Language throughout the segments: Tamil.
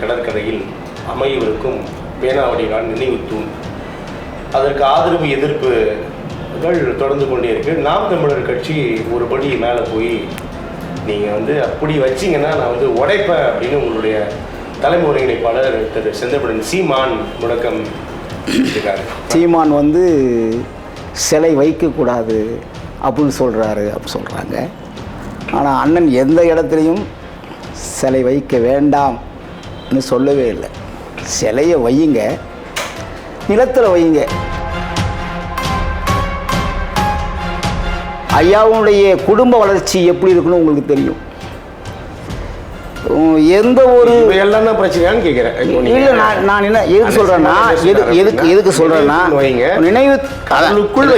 கடற்கரையில் அமையவிருக்கும் பேனாவடிகான் நினைவு தூண் அதற்கு ஆதரவு எதிர்ப்புகள் தொடர்ந்து கொண்டே இருக்கு. நாம் தமிழர் கட்சி ஒரு படி மேலே போய் நீங்கள் வந்து அப்படி வச்சிங்கன்னா நான் வந்து உடைப்பேன் அப்படின்னு உங்களுடைய தலைமை ஒருங்கிணைப்பாளர் திரு செந்தமிழன் சீமான் முழக்கம் இருக்காரு சீமான் வந்து சிலை வைக்கக்கூடாது அப்படின்னு சொல்கிறாரு அப்படின்னு சொல்கிறாங்க ஆனால் அண்ணன் எந்த இடத்துலையும் சிலை வைக்க வேண்டாம். இன்னும் சொல்லவே இல்லை. சிலையை வையுங்க. நிலத்தில் வையுங்க. ஐயாவுடைய குடும்ப வளர்ச்சி எப்படி இருக்குன்னு உங்களுக்கு தெரியும். எந்த ஒரு எல்லாம் தான் பிரச்சனையான்னு கேட்குறேன் இல்ல நான் நான் என்ன எதுக்கு சொல்றேன்னா எதுக்கு எதுக்கு எதுக்கு சொல்றேன்னா வைங்க. நினைவு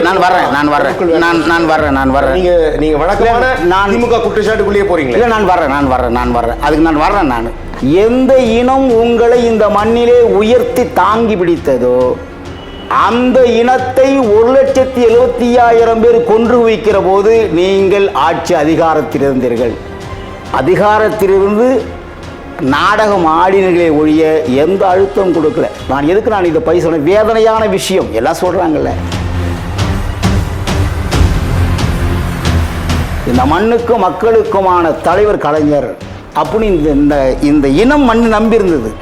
நான் வர்றேன் நான் வர்றேன். நான் நான் வர்றேன் நான் வர்றேன். நீங்க நீங்க வழக்கமான நான்- திமுக குற்றச்சாட்டுக்குள்ளேயே போறீங்களே. இல்ல நான் வர்றேன் நான் வர்றேன் நான் வர்றேன். அதுக்கு நான் வர்றேன் நான். எந்த இனம் உங்களை இந்த மண்ணிலே உயர்த்தி தாங்கி பிடித்ததோ அந்த இனத்தை ஒரு லட்சத்தி எழுபத்தி ஆயிரம் பேர் கொன்று வைக்கிற போது நீங்கள் ஆட்சி அதிகாரத்தில் இருந்தீர்கள் அதிகாரத்திலிருந்து நாடகம் ஆடினர்களே ஒழிய எந்த அழுத்தம் கொடுக்கல. நான் எதுக்கு நான் இதை பை சொன்னேன்? வேதனையான விஷயம். எல்லாம் சொல்கிறாங்கல்ல இந்த மண்ணுக்கும் மக்களுக்குமான தலைவர் கலைஞர் அப்படின்னு இந்த இந்த இந்த இனம் மண் நம்பி இருந்தது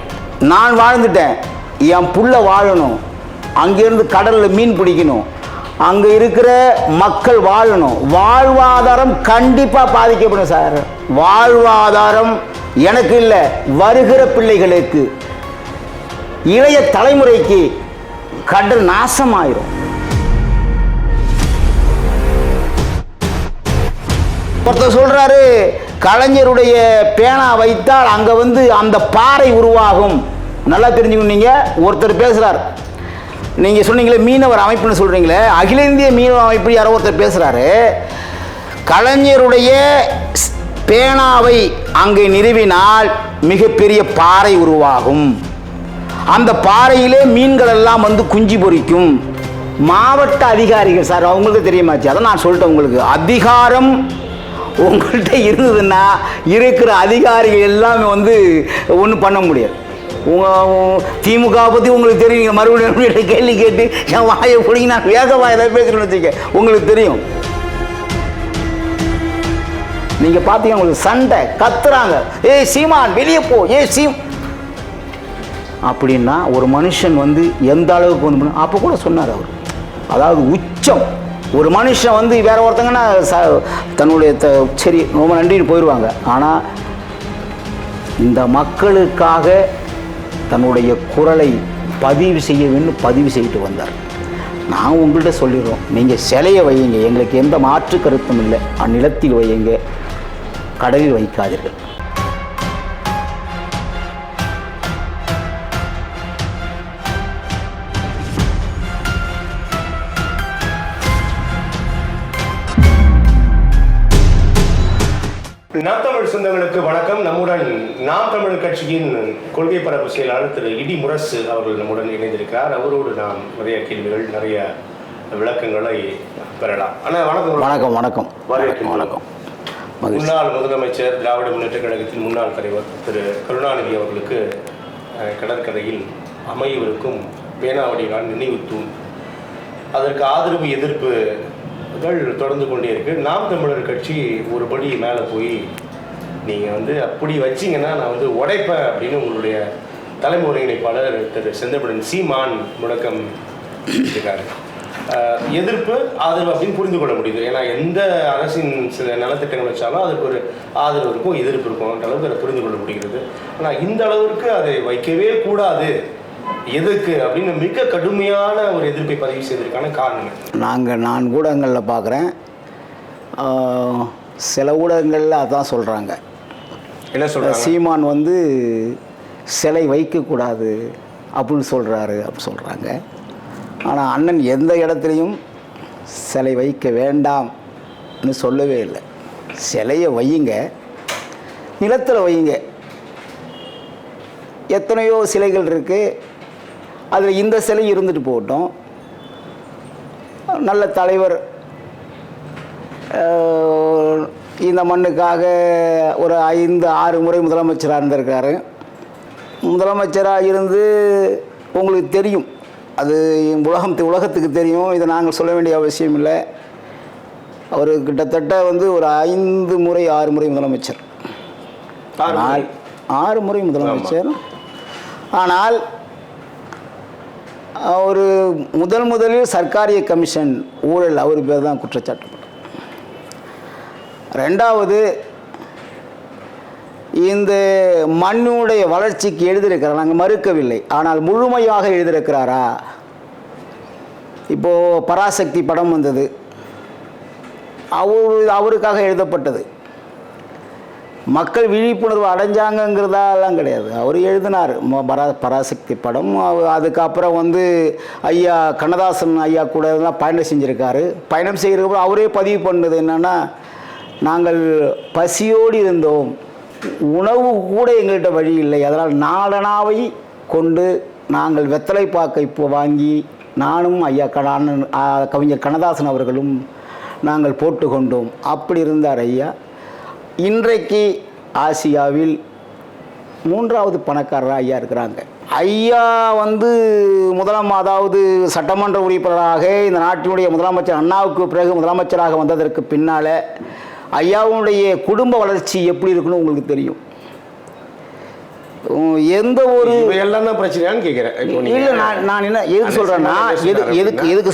நான் வாழ்ந்துட்டேன். என் புள்ள வாழணும். அங்கேருந்து கடலில் மீன் பிடிக்கணும். அங்கே இருக்கிற மக்கள் வாழணும். வாழ்வாதாரம் கண்டிப்பாக பாதிக்கப்படும் சார். வாழ்வாதாரம் எனக்கு இல்லை வருகிற பிள்ளைகளுக்கு. இளைய தலைமுறைக்கு கடல் நாசமாயிரும். ஒருத்தர் சொல்றாரு கலைஞருடைய பேனா வைத்தால் அங்கே வந்து அந்த பாறை உருவாகும். நல்லா தெரிஞ்சுக்கணும் நீங்கள் ஒருத்தர் பேசுகிறார் நீங்கள் சொன்னீங்களே மீனவர் அமைப்புன்னு சொல்கிறீங்களே அகில இந்திய மீனவ அமைப்பு யாரோ ஒருத்தர் பேசுகிறாரு கலைஞருடைய பேனாவை அங்கே நிறுவினால் மிகப்பெரிய பாறை உருவாகும். அந்த பாறையிலே மீன்கள் எல்லாம் வந்து குஞ்சு பொரிக்கும் மாவட்ட அதிகாரிகள் சார் அவங்களுக்கு தெரியுமாச்சு? அதை நான் சொல்லிட்டேன் உங்களுக்கு. அதிகாரம் உங்கள்கிட்ட இருந்ததுன்னா இருக்கிற அதிகாரிகள் எல்லாமே வந்து ஒன்றும் பண்ண முடியாது. உங்கள் திமுக பற்றி உங்களுக்கு தெரியும். நீங்கள் மறுபடியும் கேள்வி கேட்டு என் வாயை பிடிங்கி நான் வேக வாயில் பேசுகிறேன்னு வச்சுக்க உங்களுக்கு தெரியும். நீங்கள் பார்த்தீங்கன்னா உங்களுக்கு சண்டை கத்துறாங்க. ஏய் சீமான் வெளியே போ. ஏய் சீம். அப்படின்னா ஒரு மனுஷன் வந்து எந்த அளவுக்கு வந்து அப்போ கூட சொன்னார் அவர். அதாவது உச்சம். ஒரு மனுஷன் வந்து வேற ஒருத்தங்கன்னா ச தன்னுடைய த சரி ரொம்ப நன்றின்னு போயிடுவாங்க ஆனால் இந்த மக்களுக்காக தன்னுடைய குரலை பதிவு செய்ய வேண்டும் பதிவு செய்துட்டு வந்தார். நான் உங்கள்கிட்ட சொல்லிடுறோம் நீங்கள் சிலையை வையுங்க எங்களுக்கு எந்த மாற்று கருத்தும் இல்லை. அந்நிலத்தில் வையுங்க கடலில் வைக்காதீர்கள். தமிழ் சொந்தங்களுக்கு வணக்கம். நம்முடன் நாம் தமிழ் கட்சியின் கொள்கை பரப்பு செயலாளர் திரு இடி முரசு அவர்கள் நம்முடன் இணைந்திருக்கிறார். அவரோடு நாம் நிறைய கேள்விகள் நிறைய விளக்கங்களை பெறலாம். அண்ணா வணக்கம். வணக்கம் வணக்கம். வரவேற்கிறோம். வணக்கம். முன்னாள் முதலமைச்சர் திராவிட முன்னேற்ற கழகத்தின் முன்னாள் தலைவர் திரு கருணாநிதி அவர்களுக்கு கடற்கரையில் அமையவிருக்கும் பேனாவடிகான் நினைவு தூண். அதற்கு ஆதரவு எதிர்ப்புகள் தொடர்ந்து கொண்டே இருக்கு. நாம் தமிழர் கட்சி ஒரு படி மேலே போய் நீங்கள் வந்து அப்படி வச்சிங்கன்னா நான் வந்து உடைப்பேன் அப்படின்னு உங்களுடைய தலைமை ஒருங்கிணைப்பாளர் திரு செந்தமிழன் சீமான் முழக்கம் இருக்காரு எதிர்ப்பு ஆதரவு அப்படின்னு புரிந்து கொள்ள முடியுது. ஏன்னா எந்த அரசின் சில நலத்திட்டங்கள் வச்சாலும் அதுக்கு ஒரு ஆதரவு இருக்கும் எதிர்ப்பு இருக்கும்ன்ற அளவுக்கு அதை புரிந்து கொள்ள முடிகிறது. ஆனால் இந்த அளவிற்கு அதை வைக்கவே கூடாது. எதுக்கு? அப்படின்னு மிக கடுமையான ஒரு எதிர்ப்பை பதிவு செய்வதற்கான காரணம் நாங்கள் நான் ஊடகங்களில் பார்க்குறேன் சில ஊடகங்களில் அதான் சொல்கிறாங்க என்ன சொல்றாங்க? சீமான் வந்து சிலை வைக்கக்கூடாது அப்படின்னு சொல்கிறாரு அப்படின்னு சொல்கிறாங்க ஆனால் அண்ணன் எந்த இடத்துலையும் சிலை வைக்க வேண்டாம்னு சொல்லவே இல்லை. சிலையை வையுங்க நிலத்தில் வையுங்க. எத்தனையோ சிலைகள் இருக்குது அதில் இந்த சிலை இருந்துட்டு போகட்டும். நல்ல தலைவர் இந்த மண்ணுக்காக ஒரு ஐந்து ஆறு முறை முதலமைச்சராக இருந்திருக்காரு. முதலமைச்சராக இருந்து உங்களுக்கு தெரியும். அது உலகம் உலகத்துக்கு தெரியும். இதை நாங்கள் சொல்ல வேண்டிய அவசியம் இல்லை. அவர் கிட்டத்தட்ட வந்து ஒரு ஐந்து முறை ஆறு முறை முதலமைச்சர். ஆனால் ஆறு முறை முதலமைச்சர். ஆனால் ஒரு முதல் முதலில் சர்க்காரிய கமிஷன் ஊழல் அவர் பேர் தான் குற்றச்சாட்டு. ரெண்டாவது இந்த மண்ணுடைய வளர்ச்சிக்கு எழுதியிருக்கிறார். நாங்கள் மறுக்கவில்லை. ஆனால் முழுமையாக எழுதியிருக்கிறாரா? இப்போது பராசக்தி படம் வந்தது. அவர் அவருக்காக எழுதப்பட்டது. மக்கள் விழிப்புணர்வு அடைஞ்சாங்கங்கிறதாலாம் கிடையாது. அவர் எழுதினார். ம- பரா பராசக்தி படம். அவ- அதுக்கப்புறம் வந்து ஐயா கண்ணதாசன் ஐயா கூட தான் பயணம் செஞ்சுருக்காரு. பயணம் செய்கிறப்ப அவரே பதிவு பண்ணது என்னென்னா நாங்கள் பசியோடு இருந்தோம். உணவு கூட எங்கள்கிட்ட வழி இல்லை. அதனால் நாளனாவை கொண்டு நாங்கள் வெத்தலைப்பாக்கை இப்போ வாங்கி நானும் ஐயா கண்ணன் கவிஞர் கண்ணதாசன் அவர்களும் நாங்கள் போட்டு கொண்டோம். அப்படி இருந்தார் ஐயா. இன்றைக்கு ஆசியாவில் மூன்றாவது பணக்காரராக ஐயா இருக்கிறாங்க. ஐயா வந்து முதலாம் அதாவது சட்டமன்ற உறுப்பினராக இந்த நாட்டினுடைய முதலமைச்சர் அண்ணாவுக்கு பிறகு முதலமைச்சராக வந்ததற்கு பின்னால் ஐயாவுடைய குடும்ப வளர்ச்சி எப்படி இருக்குன்னு உங்களுக்கு தெரியும். எந்த ஒரு இவையெல்லாம் தான் பிரச்சனையான்னு கேட்குறேன் இல்ல நான் நான் என்ன எதுக்கு சினிமா எது எதுக்கு எதுக்கு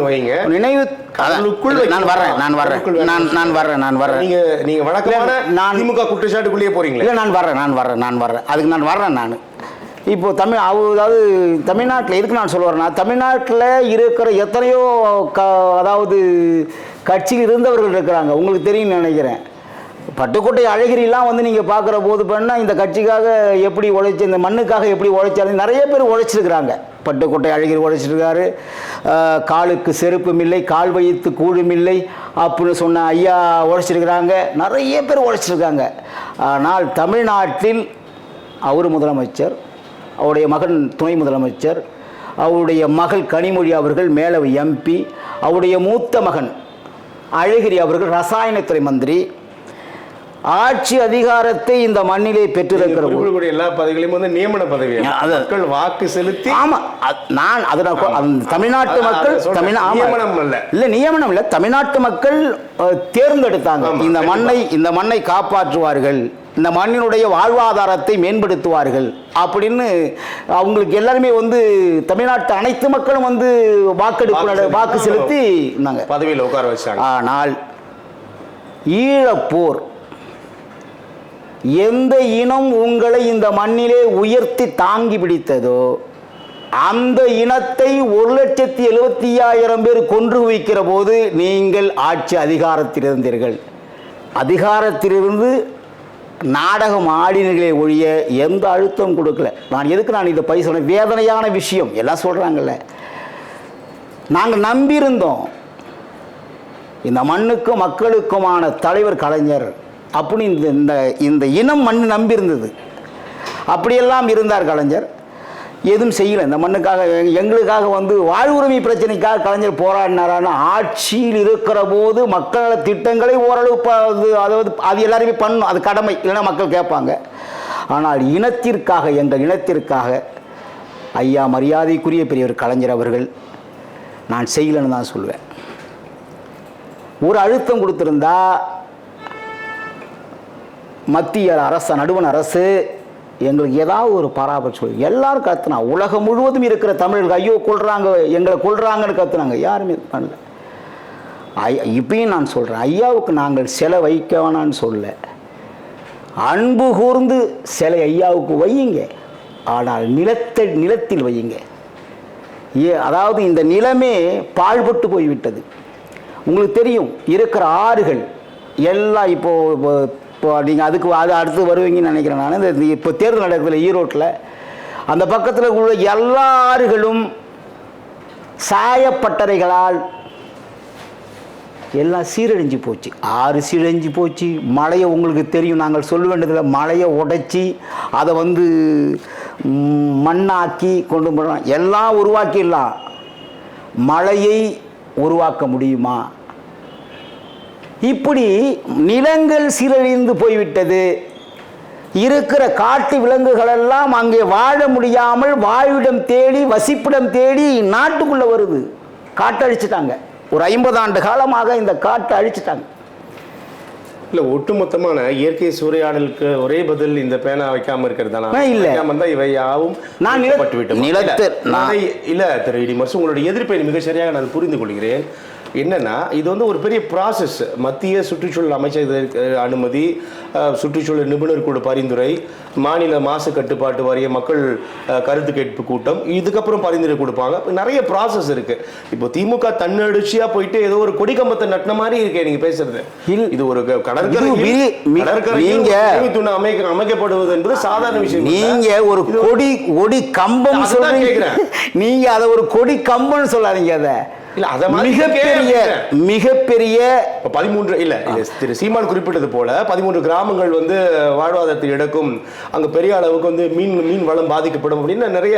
வைங்க. நினைவு நான் வர்றேன் நான் வர்றேன். நான் நான் வர்றேன் நான் வர்றேன். நீங்க நீங்க வழக்கமான நான்- திமுக குற்றச்சாட்டுக்குள்ளேயே போறீங்களே. இல்லை நான் வர்றேன் நான் வர்றேன் நான் வர்றேன். அதுக்கு நான் வர்றேன் நான். இப்போது தமிழ் அவ- அதாவது தமிழ்நாட்டில் எதுக்கு நான் சொல்ல வரேன்னா தமிழ்நாட்டில் இருக்கிற எத்தனையோ க அதாவது கட்சியில் இருந்தவர்கள் இருக்கிறாங்க. உங்களுக்கு தெரியும்னு நினைக்கிறேன். பட்டுக்கோட்டை அழகிரிலாம் வந்து நீங்கள் பார்க்குற போது பண்ணால் இந்த கட்சிக்காக எப்படி உழைச்சி இந்த மண்ணுக்காக எப்படி உழைச்சாலும் நிறைய பேர் உழைச்சிருக்கிறாங்க. பட்டுக்கோட்டை அழகிரி உழைச்சிருக்காரு. காலுக்கு செருப்பும் இல்லை கால் வைத்து கூழும் இல்லை அப்படின்னு சொன்ன ஐயா உழைச்சிருக்கிறாங்க. நிறைய பேர் உழைச்சிருக்காங்க. ஆனால் தமிழ்நாட்டில் அவர் முதலமைச்சர் அவருடைய மகன் துணை முதலமைச்சர் அவருடைய மகள் கனிமொழி அவர்கள் மேலவை எம்பி அவருடைய மூத்த மகன் அழகிரி அவர்கள் ரசாயனத்துறை மந்திரி ஆட்சி அதிகாரத்தை இந்த மண்ணிலே பெற்றிருக்கிற குறிப்பிடக்கூடிய எல்லா பதவிகளையும் வந்து நியமன பதவி மக்கள் வாக்கு செலுத்தி ஆமா நான் அது நான் தமிழ்நாட்டு மக்கள். நியமனம் அல்ல. இல்ல நியமனம் இல்ல தமிழ்நாட்டு மக்கள் தேர்ந்தெடுத்தாங்க. இந்த. மண்ணை இந்த மண்ணை காப்பாற்றுவார்கள். இந்த மண்ணினுடைய வாழ்வாதாரத்தை மேம்படுத்துவார்கள். அப்படின்னு அவங்களுக்கு எல்லாருமே வந்து தமிழ்நாட்டு அனைத்து மக்களும் வந்து வாக்கெடுப்பு வாக்கு செலுத்தி இருந்தாங்க. பதவியில் உட்கார வச்சாங்க. ஆனால் ஈழப்போர் எந்த இனம் உங்களை இந்த மண்ணிலே உயர்த்தி தாங்கி பிடித்ததோ அந்த இனத்தை ஒரு லட்சத்தி எழுபத்தி ஐயாயிரம் பேர் கொன்று குவிக்கிற போது நீங்கள் ஆட்சி அதிகாரத்தில் இருந்தீர்கள் அதிகாரத்திலிருந்து நாடகம் ஆடினர்களே ஒழிய எந்த அழுத்தம் கொடுக்கல. நான் எதுக்கு நான் இதை பை சொன்னேன்? வேதனையான விஷயம். எல்லாம் சொல்கிறாங்கல்ல நாங்கள் நம்பியிருந்தோம். இந்த மண்ணுக்கும் மக்களுக்குமான தலைவர் கலைஞர் அப்படின்னு இந்த இந்த இந்த இனம் மண் நம்பியிருந்தது. அப்படியெல்லாம் இருந்தார் கலைஞர். எதுவும் செய்யலை. இந்த மண்ணுக்காக எங்களுக்காக வந்து வாழ்வுரிமை பிரச்சனைக்காக கலைஞர் போராடினாரான ஆட்சியில் இருக்கிற போது மக்கள் திட்டங்களை ஓரளவு ப- அது அதாவது அது எல்லாருமே பண்ணும். அது கடமை. இல்லைன்னா மக்கள் கேட்பாங்க. ஆனால் இனத்திற்காக எங்கள் இனத்திற்காக ஐயா மரியாதைக்குரிய பெரியவர் கலைஞர் அவர்கள் நான் செய்யலைன்னு தான் சொல்லுவேன் ஒரு அழுத்தம் கொடுத்துருந்தா மத்திய அரசு நடுவண் அரசு எங்களுக்கு ஏதாவது ஒரு பராபட்சம் சொல்லி எல்லாரும் கத்துனா உலகம் முழுவதும் இருக்கிற தமிழர்கள் ஐயோ கொள்றாங்க எங்களை கொள்றாங்கன்னு கத்துனாங்க. யாருமே பண்ணல. ஐயா இப்பயும் நான் சொல்கிறேன் ஐயாவுக்கு நாங்கள் சிலை வைக்க வேணான்னு சொல்ல அன்பு கூர்ந்து சிலை ஐயாவுக்கு வையுங்க. ஆனால் நிலத்தை நிலத்தில் வையுங்க. ஏ அதாவது இந்த நிலமே பாழ்பட்டு போய்விட்டது. உங்களுக்கு தெரியும் இருக்கிற ஆறுகள் எல்லாம் இப்போ இப்போ நீங்கள் அதுக்கு அது அடுத்து வருவீங்கன்னு நினைக்கிறேன் நான். இந்த இப்போ தேர்தல் நடக்குதுல ஈரோட்டில். அந்த பக்கத்தில் உள்ள எல்லா ஆறுகளும் சாயப்பட்டறைகளால் எல்லாம் சீரழிஞ்சு போச்சு. ஆறு சீரழிஞ்சு போச்சு. மழையை உங்களுக்கு தெரியும் நாங்கள் சொல்ல வேண்டியதில் மழையை உடைச்சி அதை வந்து மண்ணாக்கி கொண்டு போகிறோம் எல்லாம் உருவாக்கிடலாம். மழையை உருவாக்க முடியுமா? இப்படி நிலங்கள் சீரழிந்து போய்விட்டது. இருக்கிற காட்டு விலங்குகளெல்லாம் அங்கே வாழ முடியாமல் வாழ்விடம் தேடி வசிப்பிடம் தேடி நாட்டுக்குள்ளே வருது. காட்டை அழிச்சிட்டாங்க ஒரு ஐம்பது ஆண்டு காலமாக இந்த காட்டை அழிச்சிட்டாங்க. இல்ல ஒட்டுமொத்தமான இயற்கை சூறையாடலுக்கு ஒரே பதில் இந்த பேனா வைக்காம இருக்கிறது தானா இல்ல. வைக்காம இருந்தா இவை யாவும் நான் நில- நீக்கப்பட்டு விட்டோமா? நிலத்து- இல்ல, நான்- இல்ல திரு இடிமர்ஸ் உங்களுடைய எதிர்ப்பை மிக சரியாக நான் புரிந்து கொள்கிறேன். என்னன்னா இது வந்து ஒரு பெரிய ப்ராசஸ் மத்திய சுற்றுச்சூழல் அமைச்சகத்திற்கு அனுமதி சுற்றுச்சூழல் நிபுணர் குழு பரிந்துரை மாநில மாசு கட்டுப்பாட்டு வாரிய மக்கள் கருத்து கேட்பு கூட்டம் இதுக்கப்புறம் பரிந்துரை கொடுப்பாங்க. நிறைய ப்ராசஸ் இருக்கு. இப்போ திமுக தன்னடிச்சியா போயிட்டு ஏதோ ஒரு கொடி கம்பத்தை நட்டின மாதிரி இருக்கே நீங்க பேசுறது. இது ஒரு இது நீங்க- அமைக்கப்படுவது என்பது சாதாரண விஷயம். நீங்க ஒரு கொடி கொடி கம்பம் சொல்றீங்க. நீங்க அதை ஒரு கொடி கம்பம்னு சொல்லாதீங்க அதை இல்ல, அத மிகப்பெரிய. மிகப்பெரிய பதிமூன்று இல்ல திரு சீமான் குறிப்பிட்டது போல பதிமூன்று கிராமங்கள் வந்து வாழ்வாதாரத்தை இழக்கும் அங்க பெரிய அளவுக்கு வந்து மீன் மீன் வளம் பாதிக்கப்படும் அப்படின்னு நிறைய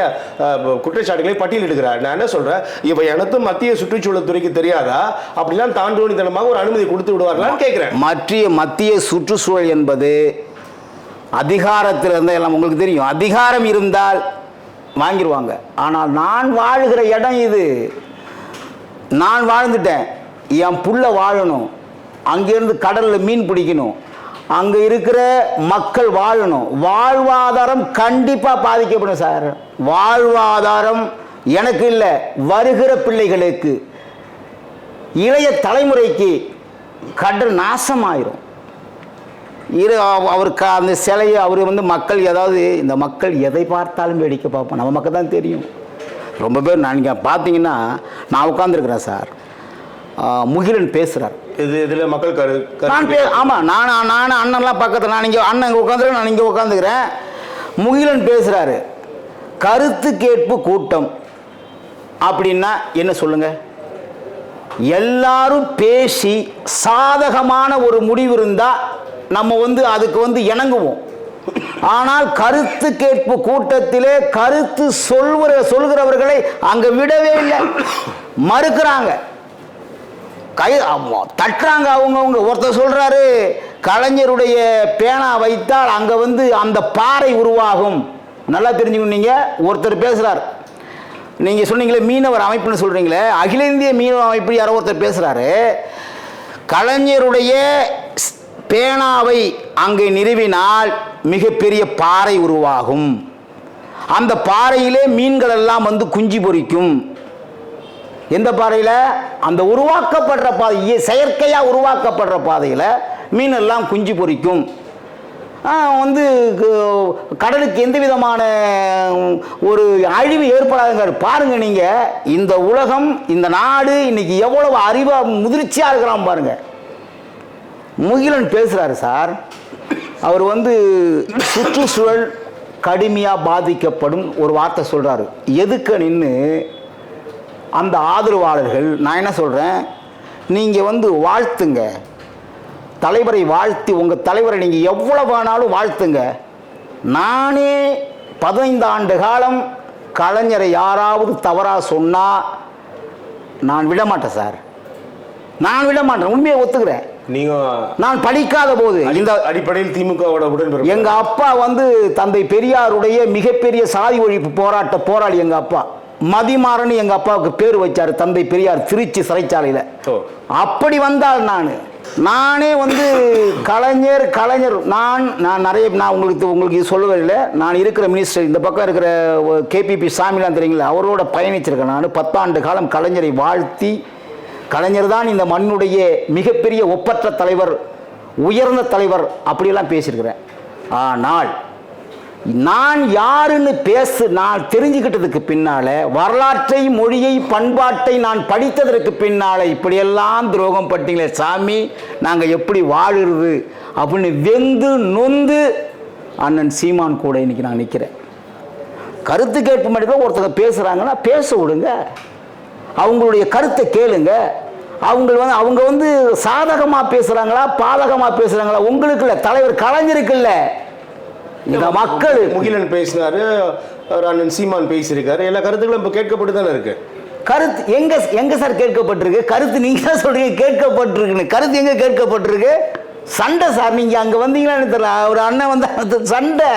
குற்றச்சாட்டுகளை பட்டியலிடுகிறார் நான் என்ன சொல்றேன்? இவை அனைத்தும் மத்திய சுற்றுச்சூழல் துறைக்கு தெரியாதா? அப்படிலாம் தாண்டோனித்தனமாக ஒரு அனுமதி கொடுத்து விடுவார்களான்னு கேட்கிறேன் மத்திய மத்திய சுற்றுச்சூழல் என்பது அதிகாரத்தில் இருந்தால் எல்லாம் உங்களுக்கு தெரியும். அதிகாரம் இருந்தால் வாங்கிடுவாங்க ஆனால் நான் வாழுகிற இடம் இது. நான் வாழ்ந்துட்டேன். என் புள்ள வாழணும். அங்கேருந்து கடலில் மீன் பிடிக்கணும். அங்கே இருக்கிற மக்கள் வாழணும். வாழ்வாதாரம் கண்டிப்பாக பாதிக்கப்படும் சார். வாழ்வாதாரம் எனக்கு இல்லை வருகிற பிள்ளைகளுக்கு. இளைய தலைமுறைக்கு கடல் நாசமாயிரும். இரு அவ- அவருக்கு அந்த சிலையை அவர் வந்து மக்கள் ஏதாவது இந்த மக்கள் எதை பார்த்தாலும் வேடிக்கை பார்ப்போம் நம்ம மக்கள் தான் தெரியும். ரொம்ப பேர் நான் நீங்கள் பார்த்தீங்கன்னா நான் உட்காந்துருக்கிறேன் சார். முகிலன் பேசுகிறார் இது இதுல மக்கள் கரு நான் பே ஆமாம் நான் நான் அண்ணன்லாம் பக்கத்தில் நான் இங்கே அண்ணன் இங்கே உட்காந்துருக்கேன் நான் இங்கே உட்காந்துக்கிறேன் முகிலன் பேசுகிறாரு கருத்து கேட்பு கூட்டம். அப்படின்னா என்ன சொல்லுங்க? எல்லாரும் பேசி சாதகமான ஒரு முடிவு இருந்தால் நம்ம வந்து அதுக்கு வந்து இணங்குவோம். ஆனால் கருத்து கேட்பு கூட்டத்திலே கருத்து சொல்கிற சொல்கிறவர்களை அங்கே விடவே இல்லை. மறுக்கிறாங்க. கை தட்டுறாங்க அவங்கவுங்க ஒருத்தர் சொல்கிறாரு கலைஞருடைய பேனா வைத்தால் அங்கே வந்து அந்த பாறை உருவாகும். நல்லா தெரிஞ்சுக்கணும் ஒருத்தர் பேசுகிறார் நீங்கள் சொன்னீங்களே மீனவர் அமைப்புன்னு சொல்கிறீங்களே அகில இந்திய மீனவர் அமைப்பு யாரோ ஒருத்தர் பேசுகிறாரு கலைஞருடைய ஸ்- பேனாவை அங்கே நிறுவினால் மிகப்பெரிய பாறை உருவாகும். அந்த பாறையிலே மீன்கள் எல்லாம் வந்து குஞ்சு பொரிக்கும் எந்த பாறையில்? அந்த உருவாக்கப்படுற பாதை செயற்கையாக உருவாக்கப்படுற பாதையில் மீன் எல்லாம் குஞ்சு பொரிக்கும் வந்து கடலுக்கு எந்த விதமான ஒரு அழிவு ஏற்படாதுங்க பாருங்க நீங்க. இந்த உலகம் இந்த நாடு இன்னைக்கு எவ்வளவு அறிவா முதிர்ச்சியா இருக்கிறான் பாருங்க. முகிலன் பேசுறாரு சார். அவர் வந்து சுற்றுச்சூழல் கடுமையாக பாதிக்கப்படும் ஒரு வார்த்தை சொல்கிறாரு எதுக்கு நின்று அந்த ஆதரவாளர்கள் நான் என்ன சொல்கிறேன் நீங்கள் வந்து வாழ்த்துங்க. தலைவரை வாழ்த்தி உங்கள் தலைவரை நீங்கள் எவ்வளோ வேணாலும் வாழ்த்துங்க. நானே பதினைந்து ஆண்டு காலம் கலைஞரை யாராவது தவறாக சொன்னால் நான் விடமாட்டேன் சார். நான் விடமாட்டேன். உண்மையை ஒத்துக்கிறேன். நீங்க நான் படிக்காத போது இந்த அடிப்படையில் திமுகவோட உடன்பிறப்பு. எங்க அப்பா வந்து தந்தை பெரியாருடைய மிகப்பெரிய சாதி ஒழிப்பு போராட்ட போராளி எங்க அப்பா. மதிமாறன் எங்க அப்பாவுக்கு பேர் வச்சாரு தந்தை பெரியார் திருச்சி சிறைச்சாலையில. அப்படி வந்தால் நான். நானே வந்து கலைஞர் கலைஞர். நான் நான் நிறைய நான் உங்களுக்கு உங்களுக்கு இது சொல்லவே இல்லை. நான் இருக்கிற மினிஸ்டர் இந்த பக்கம் இருக்கிற கேபிபி சாமிலாம் தெரியுங்களா? அவரோட பயணிச்சிருக்கேன் நான். பத்தாண்டு காலம் கலைஞரை வாழ்த்தி கலைஞர் தான் இந்த மண்ணுடைய மிகப்பெரிய ஒப்பற்ற தலைவர் உயர்ந்த தலைவர் அப்படியெல்லாம் பேசியிருக்கிறேன் ஆனால் நான் யாருன்னு பேசு நான் தெரிஞ்சுக்கிட்டதுக்கு பின்னால வரலாற்றை மொழியை பண்பாட்டை நான் படித்ததற்கு பின்னால இப்படியெல்லாம் துரோகம் பட்டீங்களே சாமி நாங்கள் எப்படி வாழுறது அப்படின்னு வெந்து நொந்து அண்ணன் சீமான் கூட இன்னைக்கு நான் நிற்கிறேன் கருத்து கேட்பு மட்டும் ஒருத்தங்க பேசுகிறாங்கன்னா பேச விடுங்க. அவங்களுடைய கருத்தை கேளுங்க. அவங்க வந்து அவங்க வந்து சாதகமாக பேசுகிறாங்களா பாதகமாக பேசுகிறாங்களா உங்களுக்கு இல்லை தலைவர் கலைஞருக்கு இல்லை இந்த மக்கள் முகிலன் பேசினாரு அண்ணன் சீமான் பேசியிருக்காரு எல்லா கருத்துக்களும் இப்போ கேட்கப்பட்டு தானே இருக்கு. கருத்து எங்க எங்க சார் கேட்கப்பட்டிருக்கு? கருத்து நீங்க தான் சொல்றீங்க கேட்கப்பட்டிருக்குன்னு. கருத்து எங்க கேட்கப்பட்டிருக்கு? சண்டை சார் நீங்கள் அங்கே வந்தீங்கன்னா எனக்கு தெரியல. ஒரு அண்ணன் வந்து சண்டை.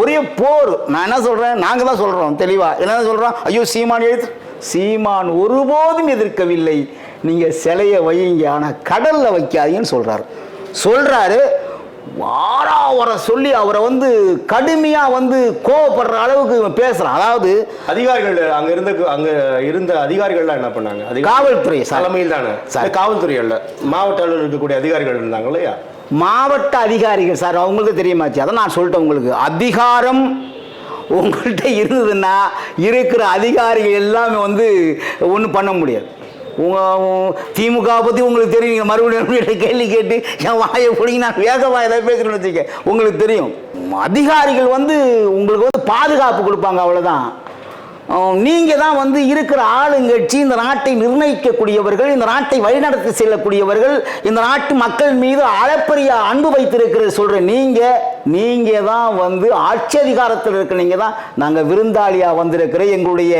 ஒரே போர். நான் என்ன சொல்கிறேன் நாங்கள் தான் சொல்கிறோம் தெளிவாக என்ன சொல்கிறோம் ஐயோ சீமான் எழுத்து சீமான் ஒருபோதும் எதிர்க்கவில்லை. நீங்கள் சிலையை வையுங்க ஆனால் கடலில் வைக்காதீங்கன்னு சொல்கிறாரு சொல்கிறாரு வாரா வர சொல்லி அவரை வந்து கடுமையாக வந்து கோவப்படுற அளவுக்கு பேசுகிறான் அதாவது அதிகாரிகள் அங்க இருந்த அங்க இருந்த அதிகாரிகள்லாம் என்ன பண்ணாங்க? காவல்துறை தலைமையில் தானே? சார். காவல்துறை அல்ல. மாவட்ட அளவில் இருக்கக்கூடிய அதிகாரிகள் இருந்தாங்க இல்லையா? மாவட்ட அதிகாரிகள் சார் அவங்களுக்கு தெரியுமாச்சு? அதான் நான் சொல்லிட்டேன் உங்களுக்கு. அதிகாரம் உங்கள்கிட்ட இருந்ததுன்னா இருக்கிற அதிகாரிகள் எல்லாமே வந்து ஒன்றும் பண்ண முடியாது. உங்கள் திமுக பற்றி உங்களுக்கு தெரியும். நீங்கள் மறுபடியும் மறுபடியும் கேள்வி கேட்டு என் வாயை பிடிங்கி நான் வேகமாக ஏதாவது பேசுகிறேன்னு வச்சுக்க உங்களுக்கு தெரியும். அதிகாரிகள் வந்து உங்களுக்கு வந்து பாதுகாப்பு கொடுப்பாங்க அவ்வளோதான் நீங்கள் தான் வந்து இருக்கிற ஆளுங்கட்சி இந்த நாட்டை நிர்ணயிக்கக்கூடியவர்கள் இந்த நாட்டை வழிநடத்தி செல்லக்கூடியவர்கள் இந்த நாட்டு மக்கள் மீது அளப்பரிய அன்பு வைத்திருக்கிற சொல்கிற நீங்கள் நீங்கள் தான் வந்து ஆட்சி அதிகாரத்தில் இருக்க நீங்கள் தான் நாங்கள் விருந்தாளியாக வந்திருக்கிற எங்களுடைய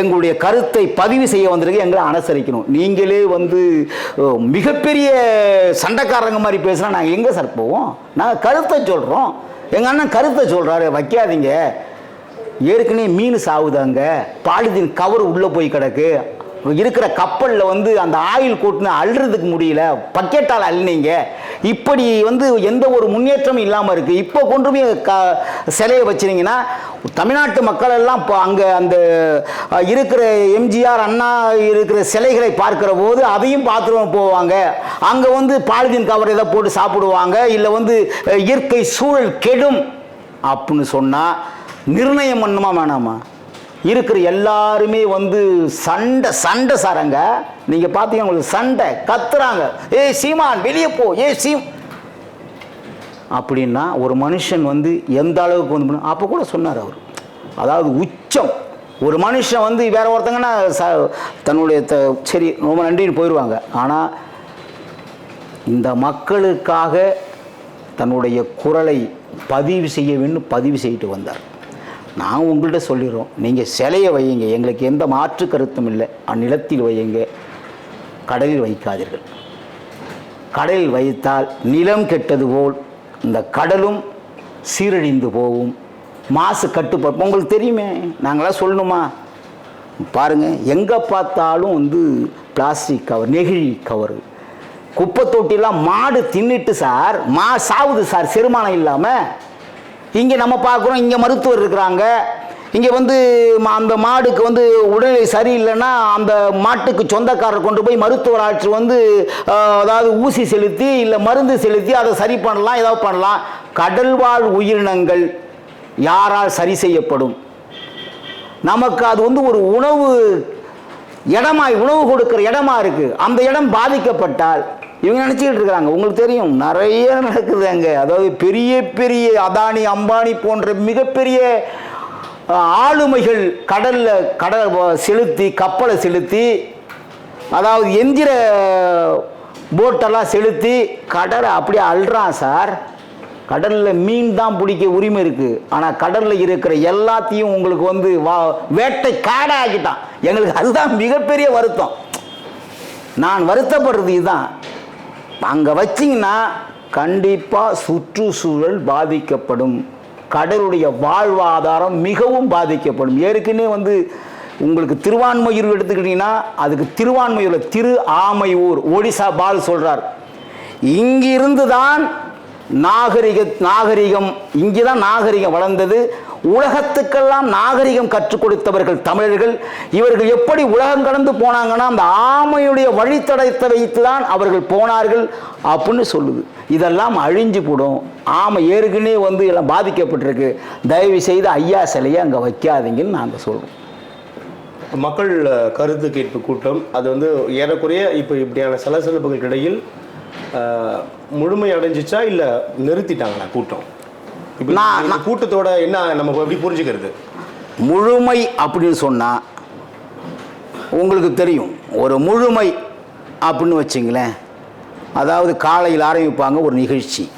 எங்களுடைய கருத்தை பதிவு செய்ய வந்திருக்க எங்களை அனுசரிக்கணும். நீங்களே வந்து மிகப்பெரிய சண்டைக்காரங்க மாதிரி பேசுனா நாங்கள் எங்கே சார் போவோம்? நாங்கள் கருத்தை சொல்கிறோம் எங்கள் அண்ணன் கருத்தை சொல்கிறாரு வைக்காதீங்க. ஏற்கனவே மீன் சாவுதாங்க. பாலிதீன் கவர் உள்ளே போய் கிடக்கு. இருக்கிற கப்பலில் வந்து அந்த ஆயில் கூட்டின அள்ளுறதுக்கு முடியல. பக்கெட்டால் அள்ளினீங்க. இப்படி வந்து எந்த ஒரு முன்னேற்றமும் இல்லாமல் இருக்குது இப்போ கொண்டு போய் க சிலையை வச்சுருங்கன்னா தமிழ்நாட்டு மக்கள் எல்லாம் இப்போ அங்கே அந்த இருக்கிற எம்ஜிஆர் அண்ணா இருக்கிற சிலைகளை பார்க்கிற போது அதையும் பாத்ரூம் போவாங்க. அங்கே வந்து பாலிதீன் கவர் எதை போட்டு சாப்பிடுவாங்க. இல்லை வந்து இயற்கை சூழல் கெடும். அப்படின்னு சொன்னால் நிர்ணயம் பண்ணுமா வேணாமா? இருக்கிற எல்லாருமே வந்து சண்டை சண்டை சாரங்க. நீங்கள் பார்த்தீங்க உங்களுக்கு சண்டை கத்துறாங்க. ஏய் சீமான் வெளியே போ. ஏய் சீம் அப்படின்னா ஒரு மனுஷன் வந்து எந்த அளவுக்கு வந்து அப்போ கூட சொன்னார் அவர். அதாவது உச்சம். ஒரு மனுஷன் வந்து வேற ஒருத்தங்கன்னா ச தன்னுடைய த சரி ரொம்ப நன்றின்னு போயிடுவாங்க ஆனால் இந்த மக்களுக்காக தன்னுடைய குரலை பதிவு செய்ய வேண்டும் பதிவு செய்துட்டு வந்தார். நான் உங்கள்கிட்ட சொல்லிடுறோம். நீங்கள் சிலையை வையுங்க. எங்களுக்கு எந்த மாற்று கருத்தும் இல்லை. அந்நிலத்தில் வையுங்க. கடலில் வைக்காதீர்கள். கடலில் வைத்தால் நிலம் கெட்டது போல் இந்த கடலும் சீரழிந்து போகும். மாசு கட்டுப்பாடு உங்களுக்கு தெரியுமே. நாங்களாம் சொல்லணுமா? பாருங்கள் எங்கே பார்த்தாலும் வந்து பிளாஸ்டிக் கவர் நெகிழி கவர். குப்பை தொட்டிலாம் மாடு தின்னுட்டு சார் மா சாவுது சார். செருமானம் இல்லாமல் இங்கே நம்ம பார்க்குறோம் இங்கே மருத்துவர் இருக்கிறாங்க. இங்கே வந்து அந்த மாடுக்கு வந்து உடல்நிலை சரியில்லைன்னா அந்த மாட்டுக்கு சொந்தக்காரர் கொண்டு போய் மருத்துவர் ஆட்சி வந்து அதாவது ஊசி செலுத்தி இல்லை மருந்து செலுத்தி அதை சரி பண்ணலாம் ஏதாவது பண்ணலாம். கடல்வாழ் உயிரினங்கள் யாரால் சரி செய்யப்படும்? நமக்கு அது வந்து ஒரு உணவு இடமாய் உணவு கொடுக்கிற இடமா இருக்குது அந்த இடம் பாதிக்கப்பட்டால் இவங்க நினச்சிக்கிட்டு இருக்கிறாங்க. உங்களுக்கு தெரியும் நிறைய நடக்குது அங்கே. அதாவது பெரிய பெரிய அதானி அம்பானி போன்ற மிகப்பெரிய ஆளுமைகள் கடலில் கடல் செலுத்தி கப்பலை செலுத்தி அதாவது எந்திர போட்டெல்லாம் செலுத்தி கடலை அப்படியே அள்ளுறான் சார். கடலில் மீன் தான் பிடிக்க உரிமை இருக்குது ஆனால் கடலில் இருக்கிற எல்லாத்தையும் உங்களுக்கு வந்து வா வேட்டை காடை ஆக்கிட்டான். எங்களுக்கு அதுதான் மிகப்பெரிய வருத்தம். நான் வருத்தப்படுறது இதுதான். அங்கே வச்சிங்கன்னா கண்டிப்பாக சுற்றுச்சூழல் பாதிக்கப்படும். கடலுடைய வாழ்வாதாரம் மிகவும் பாதிக்கப்படும். ஏற்கனவே வந்து உங்களுக்கு திருவான்மையூர் எடுத்துக்கிட்டிங்கன்னா அதுக்கு திருவான்மையூரில் திரு ஆமையூர் ஒடிசா பால் சொல்கிறார் இங்கிருந்து தான் நாகரிக நாகரிகம் இங்கே தான் நாகரிகம் வளர்ந்தது. உலகத்துக்கெல்லாம் நாகரிகம் கற்றுக் கொடுத்தவர்கள் தமிழர்கள். இவர்கள் எப்படி உலகம் கடந்து போனாங்கன்னா அந்த ஆமையுடைய வழித்தடத்தை வைத்துதான் அவர்கள் போனார்கள் அப்படின்னு சொல்லுது. இதெல்லாம் அழிஞ்சு போடும் ஆமை ஏற்கனவே வந்து எல்லாம் பாதிக்கப்பட்டிருக்கு. தயவு செய்து ஐயா சிலையை அங்கே வைக்காதீங்கன்னு நாங்கள் சொல்கிறோம் மக்கள் கருத்து கேட்பு கூட்டம். அது வந்து ஏறக்குறைய இப்போ இப்படியான சலசலப்புகளுக்கு இடையில் முழுமை அடைஞ்சிச்சா இல்லை நிறுத்திட்டாங்களா கூட்டம்? இப்போ நான்- கூட்டத்தோட என்ன நம்ம எப்படி புரிஞ்சுக்கிறது? முழுமை அப்படின்னு சொன்னால் உங்களுக்கு தெரியும். ஒரு முழுமை அப்படின்னு வச்சிங்களேன். அதாவது காலையில் ஆரம்பிப்பாங்க ஒரு நிகழ்ச்சி.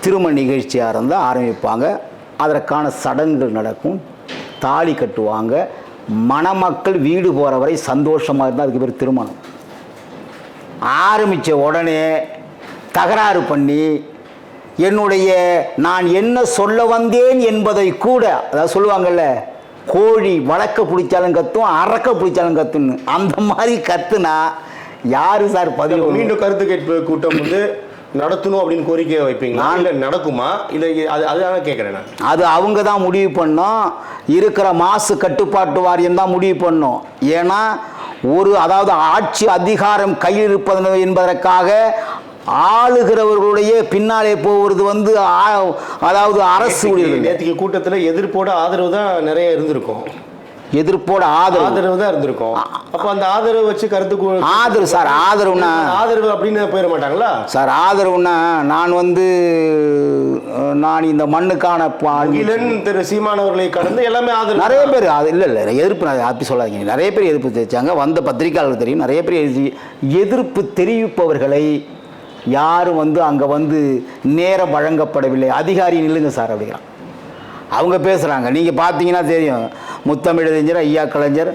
திருமண நிகழ்ச்சியாக இருந்தால் ஆரம்பிப்பாங்க. அதற்கான சடங்குகள் நடக்கும். தாலி கட்டுவாங்க. மணமக்கள் வீடு போகிற வரை சந்தோஷமாக இருந்தால் அதுக்கு பேர் திருமணம். ஆரம்பித்த உடனே தகராறு பண்ணி என்னுடைய நான் என்ன சொல்ல வந்தேன் என்பதை கூட அதாவது சொல்லுவாங்கல்ல கோழி வளர்க்க பிடிச்சாலும் கத்தும் அறக்க பிடிச்சாலும் கத்துன்னு. அந்த மாதிரி கத்துனா யாரு சார் பதிவு மீண்டும் கருத்து கேட்பு கூட்டம் வந்து நடத்தணும் அப்படின்னு கோரிக்கை வைப்பீங்களா? இல்ல நடக்குமா? இல்ல இது- அது அதுதான கேட்கறேன் நான். அது அவங்க தான் முடிவு பண்ணோம். இருக்கிற மாசு கட்டுப்பாட்டு வாரியம் தான் முடிவு பண்ணும். ஏன்னா ஒரு அதாவது ஆட்சி அதிகாரம் கையில் இருப்பது என்பதற்காக ஆளுகிறவர்களுடைய பின்னாலே போவது வந்து அதாவது அரசு உடையது. நேற்றுக்கு கூட்டத்துல எதிர்ப்போட ஆதரவு தான் நிறைய இருந்திருக்கும். எதிர்ப்போட ஆதரவு. ஆதரவு தான் இருந்திருக்கும். அப்ப அந்த ஆதரவு வச்சு கருத்து ஆதரவு சார் ஆதரவுனா ஆதரவு அப்படின்னு போயிட மாட்டாங்களா? சார் ஆதரவுனா நான் வந்து நான் இந்த மண்ணுக்கான அகிலன் திரு சீமானவர்களை கடந்து எல்லாமே ஆதரவு நிறைய பேர் அது இல்லை இல்லை எதிர்ப்பு அப்படி சொல்லாதீங்க. நிறைய பேர் எதிர்ப்பு தெரிவித்தாங்க வந்த பத்திரிக்கையாளர்கள் தெரியும். நிறைய பேர் எதிர்ப்பு தெரிவிப்பவர்களை யாரும் வந்து அங்கே வந்து நேரம் வழங்கப்படவில்லை. அதிகாரி நில்லுங்க சார் அப்படிங்கிறான். அவங்க பேசுகிறாங்க நீங்கள் பார்த்தீங்கன்னா தெரியும். முத்தமிழறிஞர் ஐயா கலைஞர்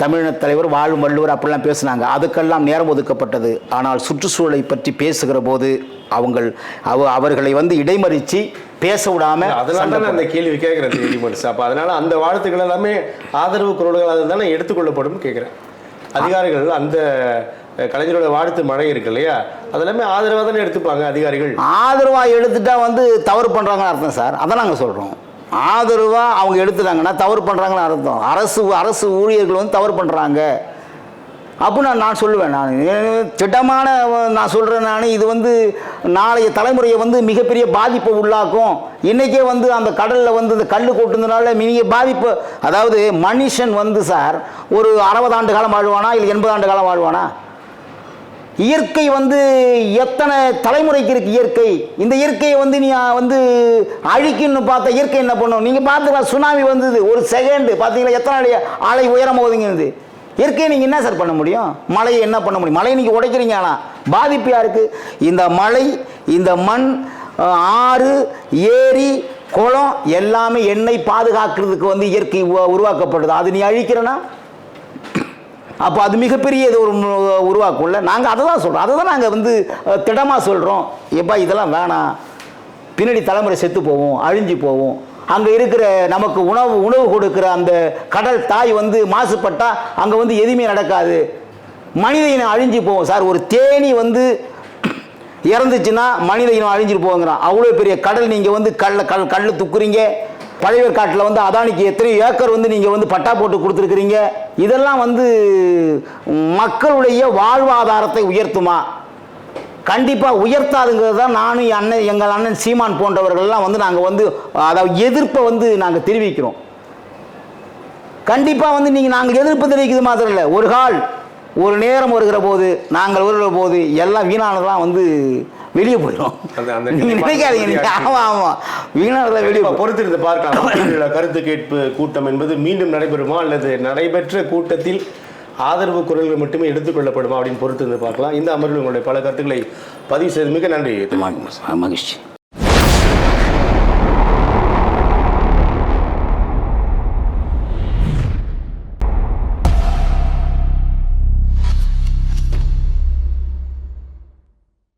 தமிழின தலைவர் வாழும் வள்ளுவர் அப்படிலாம் பேசுனாங்க. அதுக்கெல்லாம் நேரம் ஒதுக்கப்பட்டது. ஆனால் சுற்றுச்சூழலை பற்றி பேசுகிற போது அவங்கள் அவ அவர்களை வந்து இடைமறித்து பேச விடாமல் அதனால அந்த கேள்வி கேட்கிறேன் மனுஷா அப்ப அதனால அந்த வாழ்த்துக்கள் எல்லாமே ஆதரவு குரல்களாக தானே எடுத்துக்கொள்ளப்படும் கேட்கிறேன். அதிகாரிகள் அந்த கலைஞரோட வாழ்த்து மழை இருக்கு இல்லையா? அதெல்லாமே ஆதரவாக தானே எடுத்துப்பாங்க அதிகாரிகள்? ஆதரவாக எடுத்துட்டா வந்து தவறு பண்ணுறாங்கன்னு அர்த்தம் சார். அதான் நாங்கள் சொல்கிறோம் ஆதரவாக அவங்க எடுத்துட்டாங்கன்னா தவறு பண்ணுறாங்கன்னு அர்த்தம். அரசு அரசு ஊழியர்கள் வந்து தவறு பண்ணுறாங்க அப்போ நான் நான் சொல்லுவேன். நான் திட்டமான நான் சொல்கிறேன் நான் இது வந்து நாளைய தலைமுறையை வந்து மிகப்பெரிய பாதிப்பை உள்ளாக்கும். இன்றைக்கே வந்து அந்த கடலில் வந்து இந்த கல் கொட்டுனதுனால மிக பாதிப்பு. அதாவது மனுஷன் வந்து சார் ஒரு அறுபது ஆண்டு காலம் வாழ்வானா இல்லை எண்பது ஆண்டு காலம் வாழ்வானா? இயற்கை வந்து எத்தனை தலைமுறைக்கு இருக்கு இயற்கை? இந்த இயற்கையை வந்து நீ வந்து அழிக்கணும்னு பார்த்தா இயற்கை என்ன பண்ணும்? நீங்கள் பார்த்துக்கலாம் சுனாமி வந்தது ஒரு செகண்டு பார்த்தீங்களா எத்தனை அடி ஆலை உயரம் போகுதுங்கிறது இயற்கையை நீங்கள் என்ன சார் பண்ண முடியும்? மழையை என்ன பண்ண முடியும்? மழையை நீங்கள் உடைக்கிறீங்க ஆனால் பாதிப்பு யாருக்கு? இந்த மழை இந்த மண் ஆறு ஏரி குளம் எல்லாமே எண்ணெய் பாதுகாக்கிறதுக்கு வந்து இயற்கை உ- உருவாக்கப்படுது. அது நீ அழிக்கிறனா? அப்போ அது மிகப்பெரிய இது ஒரு உருவாக்கும்ல. நாங்கள் அதை தான் சொல்கிறோம் அதை தான் நாங்கள் வந்து திடமாக சொல்கிறோம் எப்பா இதெல்லாம் வேணாம். பின்னாடி தலைமுறை செத்து போவோம் அழிஞ்சு போவோம். அங்கே இருக்கிற நமக்கு உணவு உணவு கொடுக்குற அந்த கடல் தாய் வந்து மாசுபட்டால் அங்கே வந்து எதுவுமே நடக்காது. மனித இனம் அழிஞ்சு போவோம். சார் ஒரு தேனி வந்து இறந்துச்சுன்னா மனித இனம் அழிஞ்சிட்டு போங்கிறான் அவ்வளோ பெரிய கடல் நீங்கள் வந்து கல்ல கல் கல் துக்குறீங்க. பழையவர் காட்டில் வந்து அதானிக்கு எத்தனை ஏக்கர் வந்து நீங்கள் வந்து பட்டா போட்டு கொடுத்துருக்குறீங்க? இதெல்லாம் வந்து மக்களுடைய வாழ்வாதாரத்தை உயர்த்துமா? கண்டிப்பாக உயர்த்தாதுங்கிறது தான் நானும் என் அண்ணன் எங்கள் அண்ணன் சீமான் போன்றவர்கள்லாம் வந்து நாங்கள் வந்து அதாவது எதிர்ப்பை வந்து நாங்கள் தெரிவிக்கிறோம். கண்டிப்பாக வந்து நீங்கள் நாங்கள் எதிர்ப்பு தெரிவிக்கிறது மாத்திரம் இல்லை. ஒரு கால் ஒரு நேரம் வருகிற போது நாங்கள் வருகிற போது எல்லாம் வீணானதெல்லாம் வந்து வெளியே போயிடும் நினைக்காதீங்க ஆமாம் ஆமாம் வீணானதெல்லாம் வெளியே பொறுத்திருந்து பார்க்கலாம். கருத்து கேட்பு கூட்டம் என்பது மீண்டும் நடைபெறுமா அல்லது நடைபெற்ற கூட்டத்தில் ஆதரவு குரல்கள் மட்டுமே எடுத்துக்கொள்ளப்படுமா அப்படின்னு பொறுத்திருந்து பார்க்கலாம். இந்த அமர்வில் உங்களுடைய பல கருத்துக்களை பதிவு செய்து மிக நன்றி. மகிழ்ச்சி.